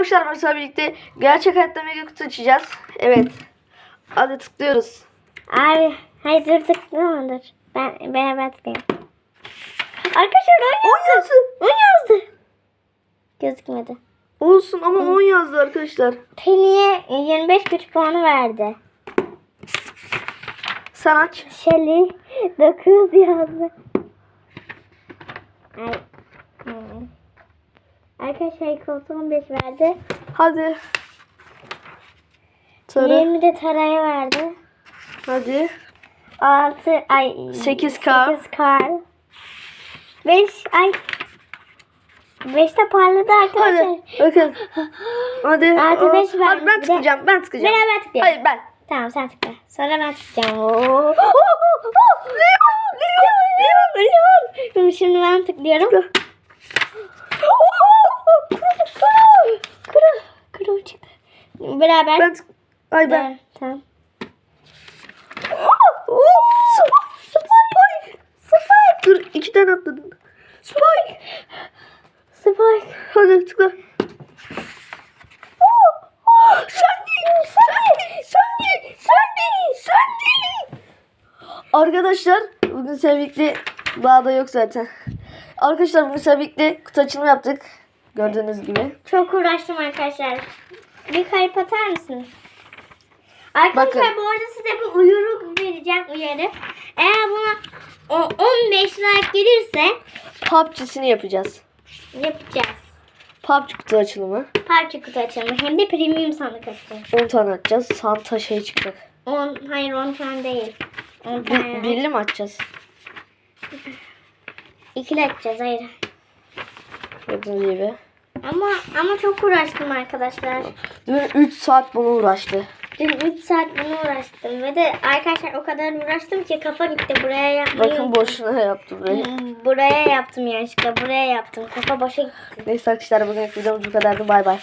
arkadaşlar mesela birlikte gerçek hayatta mega kutu açacağız. Evet. Hadi tıklıyoruz. Abi hayır dur tıklama dur. Ben beraber tıklayayım. Arkadaşlar o On yazdı. O yazdı. Gözükmedi. Olsun ama 10 yazdı arkadaşlar. Penny'e 25 güç puanı verdi. Sen aç. Shelly 9 yazdı. Ay. Arkadaşlar koltuğu 15 verdi. Hadi. Tara. 20 de Tara'ya verdi. Hadi. 6 ay 8 kar. 8 kar. 5 ay 5 de parladı arkadaşlar. Hadi. Bakın. Hadi. Artı Aa, beş ver. Hadi ben tıklayacağım. Ben tıklayacağım. Beraber tıklayalım. Hayır ben. Tamam sen tıkla. Sonra ben tıklayacağım. Oo. Leon. Leon. Leon. Leon. Şimdi ben tıklıyorum. Tıkla. Kuru. Kuru çıktı. Beraber. Ben. Ay ben. Evet, Tamam. Oh, Spike. Spike. Spike. Dur iki tane atladım. Spike. Spike. Hadi tıkla. Sen değil, sen değil, sen değil, sen değil, sen değil. Arkadaşlar bugün sevgili daha da yok zaten. Arkadaşlar bugün sevgili kutu açılımı yaptık. Gördüğünüz gibi. Çok uğraştım arkadaşlar. Bir kalp atar mısınız? Arkadaşlar Bakın. bu arada size bir uyarı vereceğim uyarı. Eğer buna o 15 like gelirse PUBG'sini yapacağız. yapacağız. PUBG kutu açılımı. Parça kutu açalım. Hem de premium sandık açacağız. 10 tane açacağız. Santa şey çıkacak. 10, hayır 10 tane değil. 10 Bir, tane. birli mi açacağız? İkili açacağız hayır. Gördüğünüz gibi. Ama ama çok uğraştım arkadaşlar. Dün 3 saat bunu uğraştı. Dün 3 saat bunu uğraştım ve de arkadaşlar o kadar uğraştım ki kafa gitti buraya yapmayı. Bakın boşuna yaptım burayı. Hmm, Buraya yaptım yanlışlıkla buraya yaptım. Kafa boşa gitti. Neyse arkadaşlar bugün videomuz bu kadardı. Bay bay.